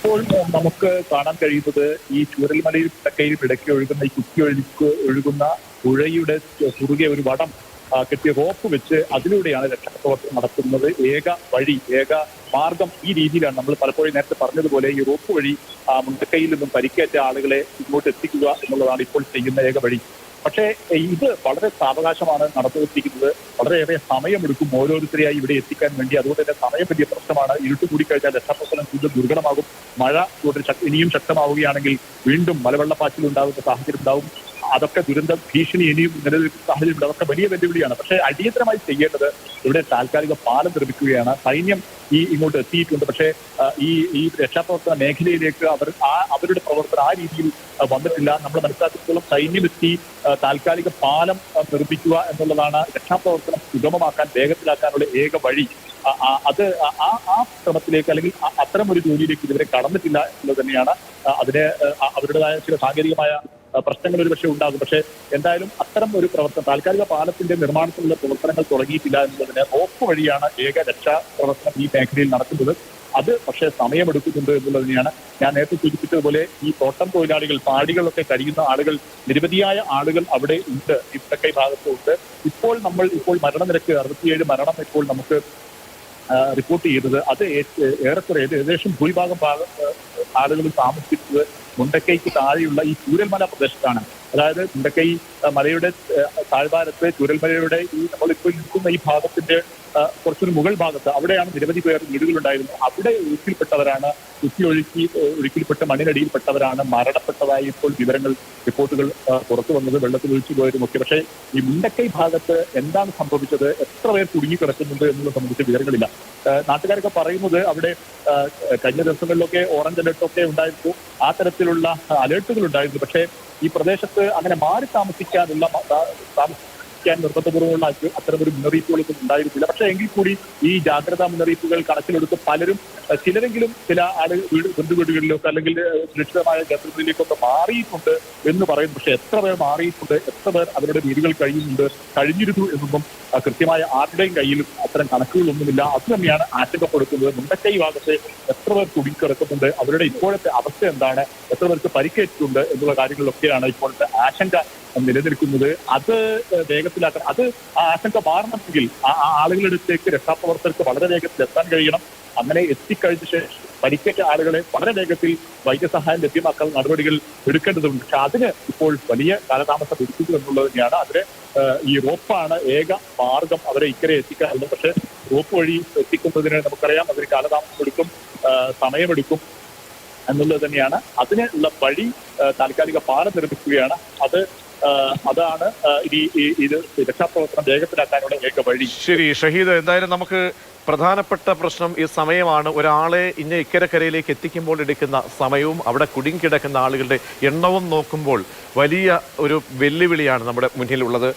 ഇപ്പോൾ നമുക്ക് കാണാൻ കഴിയുന്നത് ഈ ചൂരൽമലയിൽ തെക്കയിൽ ഇടയ്ക്ക് ഒഴുകുന്ന ഈ കുത്തി ഒഴുക്ക് ഒഴുകുന്ന പുഴയുടെ കുറുകെ ഒരു വടം കെട്ടിയ റോപ്പ് വെച്ച് അതിലൂടെയാണ് രക്ഷാപ്രവർത്തനം നടത്തുന്നത് ഏക വഴി ഏക മാർഗം ഈ രീതിയിലാണ് നമ്മൾ പലപ്പോഴും നേരത്തെ പറഞ്ഞതുപോലെ ഈ റോപ്പ് വഴി മുണ്ടക്കയിൽ നിന്നും പരിക്കേറ്റ ആളുകളെ ഇങ്ങോട്ട് എത്തിക്കുക എന്നുള്ളതാണ് ഇപ്പോൾ ചെയ്യുന്ന ഏക വഴി. പക്ഷേ ഇത് വളരെ സാവകാശമാണ് നടന്നുകൊണ്ടിരിക്കുന്നത് വളരെയേറെ സമയമെടുക്കും ഓരോരുത്തരെയായി ഇവിടെ എത്തിക്കാൻ വേണ്ടി. അതുകൊണ്ട് തന്നെ സമയം വലിയ പ്രശ്നമാണ്. ഇരുട്ട് കൂടിക്കഴിഞ്ഞാൽ രക്ഷാപ്രശ്നം കൂടുതൽ ദുർഘടമാകും. മഴ കൂടുതൽ ഇനിയും ശക്തമാവുകയാണെങ്കിൽ വീണ്ടും മലവെള്ളപ്പാച്ചിൽ ഉണ്ടാകുന്ന സാഹചര്യം ഉണ്ടാവും. അതൊക്കെ ദുരന്ത ഭീഷണി ഇനിയും നിലനിൽക്കുന്ന സാഹചര്യം അതൊക്കെ വലിയ വെല്ലുവിളിയാണ്. പക്ഷേ അടിയന്തരമായി ചെയ്യേണ്ടത് ഇവിടെ താൽക്കാലിക പാലം നിർമ്മിക്കുകയാണ്. സൈന്യം ഈ ഇങ്ങോട്ട് എത്തിയിട്ടുണ്ട്. പക്ഷേ ഈ ഈ രക്ഷാപ്രവർത്തന മേഖലയിലേക്ക് അവർ ആ അവരുടെ പ്രവർത്തനം ആ രീതിയിൽ വന്നിട്ടില്ല. നമ്മൾ മനസ്സിലാക്കിയത്തോളം സൈന്യമെത്തി താൽക്കാലിക പാലം നിർമ്മിക്കുക എന്നുള്ളതാണ് രക്ഷാപ്രവർത്തനം സുഗമമാക്കാൻ വേഗത്തിലാക്കാനുള്ള ഏക വഴി. അത് ആ- ആ ശ്രമത്തിലേക്ക് അല്ലെങ്കിൽ അത്തരം ഒരു ജോലിയിലേക്ക് ഇതുവരെ കടന്നിട്ടില്ല എന്നുള്ളത് തന്നെയാണ് അതിന് അവരുടേതായ ചില സാങ്കേതികമായ പ്രശ്നങ്ങൾ ഒരു പക്ഷേ ഉണ്ടാകും. പക്ഷേ എന്തായാലും അത്തരം ഒരു പ്രവർത്തനം താൽക്കാലിക പാലത്തിന്റെ നിർമ്മാണത്തിലുള്ള പ്രവർത്തനങ്ങൾ തുടങ്ങിയിട്ടില്ല എന്നുള്ളതിന് റോപ്പ് വഴിയാണ് ഏക രക്ഷാ പ്രവർത്തനം ഈ മേഖലയിൽ നടക്കുന്നത്. അത് പക്ഷേ സമയമെടുക്കുന്നുണ്ട് എന്നുള്ളത് തന്നെയാണ് ഞാൻ നേരത്തെ സൂചിപ്പിച്ചതുപോലെ ഈ തോട്ടം തൊഴിലാളികൾ പാടികളൊക്കെ കഴിയുന്ന ആളുകൾ നിരവധിയായ ആളുകൾ അവിടെ ഉണ്ട് ഈ തെക്കൈ ഭാഗത്തും ഇപ്പോൾ നമ്മൾ ഇപ്പോൾ മരണനിരക്ക് അറുപത്തിയേഴ് മരണം ഇപ്പോൾ നമുക്ക് റിപ്പോർട്ട് ചെയ്തത് അത് ഏറെക്കുറെ ഏകദേശം ഭൂരിഭാഗം ഭാഗം ആളുകൾ താമസിക്കുന്നത് മുണ്ടക്കൈക്ക് താഴെയുള്ള ഈ ചൂരൽമല പ്രദേശത്താണ്. അതായത് മുണ്ടക്കൈ മലയുടെ താഴ്വാരത്ത് ചൂരൽമലയുടെ ഈ നമ്മളിപ്പോൾ നിൽക്കുന്ന ഈ ഭാഗത്തിന്റെ കുറച്ചൊരു മുകൾ ഭാഗത്ത് അവിടെയാണ് നിരവധി പേർ വീടുകളുണ്ടായിരുന്നത്. അവിടെ ഒഴുക്കിൽപ്പെട്ടവരാണ് കുത്തി ഒഴുക്കി ഒഴുക്കിൽപ്പെട്ട മണ്ണിനടിയിൽപ്പെട്ടവരാണ് മരണപ്പെട്ടതായി ഇപ്പോൾ വിവരങ്ങൾ റിപ്പോർട്ടുകൾ പുറത്തു വന്നത് വെള്ളത്തിൽ ഒഴിച്ചു പോയതും ഒക്കെ. പക്ഷേ ഈ മുണ്ടക്കൈ ഭാഗത്ത് എന്താണ് സംഭവിച്ചത്? എത്ര പേർ കുടുങ്ങി കിടക്കുന്നുണ്ട് എന്നുള്ള സംബന്ധിച്ച വിവരങ്ങളില്ല. നാട്ടുകാരൊക്കെ പറയുന്നത് അവിടെ കഴിഞ്ഞ ദിവസങ്ങളിലൊക്കെ ഓറഞ്ച് അലർട്ടൊക്കെ ഉണ്ടായിരുന്നു. ആ തരത്തിലുള്ള അലേർട്ടുകൾ ഉണ്ടായിരുന്നു. പക്ഷേ ഈ പ്രദേശത്ത് അങ്ങനെ മാറി താമസിക്കാനുള്ള താമസിക്കാൻ നിർബന്ധപൂർവമുള്ള അത്തരമൊരു മുന്നറിയിപ്പുകൾ ഉണ്ടായിരുന്നില്ല. പക്ഷേ എങ്കിൽ കൂടി ഈ ജാഗ്രതാ മുന്നറിയിപ്പുകൾ കണക്കിലെടുത്ത് പലരും ചിലരെങ്കിലും ചില ആളുകൾ വീട് ബന്ധുവീടുകളിലൊക്കെ അല്ലെങ്കിൽ സുരക്ഷിതമായ കേന്ദ്രങ്ങളിലേക്കൊക്കെ മാറിയിട്ടുണ്ട് എന്ന് പറയും പക്ഷെ എത്ര പേർ മാറിയിട്ടുണ്ട് എത്ര പേർ അവരുടെ വീടുകൾ കഴിയുന്നുണ്ട് കഴിഞ്ഞിരുന്നു എന്നൊന്നും കൃത്യമായ ആരുടെയും കയ്യിലും അത്തരം കണക്കുകളൊന്നുമില്ല. അത് തന്നെയാണ് ആശങ്കപ്പെടുത്തുന്നത്. മുണ്ടക്കൈ ഭാഗത്ത് എത്ര പേർ കുടുങ്ങിക്കിടക്കുന്നുണ്ട് അവരുടെ ഇപ്പോഴത്തെ അവസ്ഥ എന്താണ് എത്ര പേർക്ക് പരിക്കേറ്റിട്ടുണ്ട് എന്നുള്ള കാര്യങ്ങളിലൊക്കെയാണ് ഇപ്പോഴത്തെ ആശങ്ക നിലനിൽക്കുന്നത്. അത് വേഗത്തിലാക്കാൻ അത് ആ ആശങ്ക മാറണമെങ്കിൽ ആ ആളുകളുടെ അടുത്തേക്ക് രക്ഷാപ്രവർത്തകർക്ക് വളരെ വേഗത്തിൽ എത്താൻ കഴിയണം. അങ്ങനെ എത്തിക്കഴിഞ്ഞ ശേഷം പരിക്കേറ്റ ആളുകളെ വളരെ വേഗത്തിൽ വൈദ്യസഹായം ലഭ്യമാക്കൽ നടപടികൾ എടുക്കേണ്ടതുണ്ട്. പക്ഷെ അതിന് ഇപ്പോൾ വലിയ കാലതാമസം എടുക്കുന്നു എന്നുള്ളത് തന്നെയാണ്. അതിന് ഈ റോപ്പാണ് ഏക മാർഗം അവരെ ഇക്കരെ എത്തിക്കാറുള്ളത്. പക്ഷെ റോപ്പ് വഴി എത്തിക്കുന്നതിന് നമുക്കറിയാം അതിന് കാലതാമസം എടുക്കും സമയമെടുക്കും. എന്നുള്ളത് തന്നെയാണ്. അതിനുള്ള വഴി താൽക്കാലിക പാലം നിർമ്മിക്കുകയാണ്. അത് അതാണ് ഈ- ഇത് രക്ഷാപ്രവർത്തനം വേഗത്തിലാക്കാനുള്ള ഏക വഴി. ശരി ഷഹീദ് എന്തായാലും നമുക്ക് പ്രധാനപ്പെട്ട പ്രശ്നം ഈ സമയമാണ്. ഒരാളെ ഇന്ന ഇക്കരക്കരയിലേക്ക് എത്തിക്കുമ്പോൾ എടുക്കുന്ന സമയവും അവിടെ കുടുങ്ങിക്കിടക്കുന്ന ആളുകളുടെ എണ്ണവും നോക്കുമ്പോൾ വലിയ ഒരു വെല്ലുവിളിയാണ് നമ്മുടെ മുന്നിലുള്ളത്.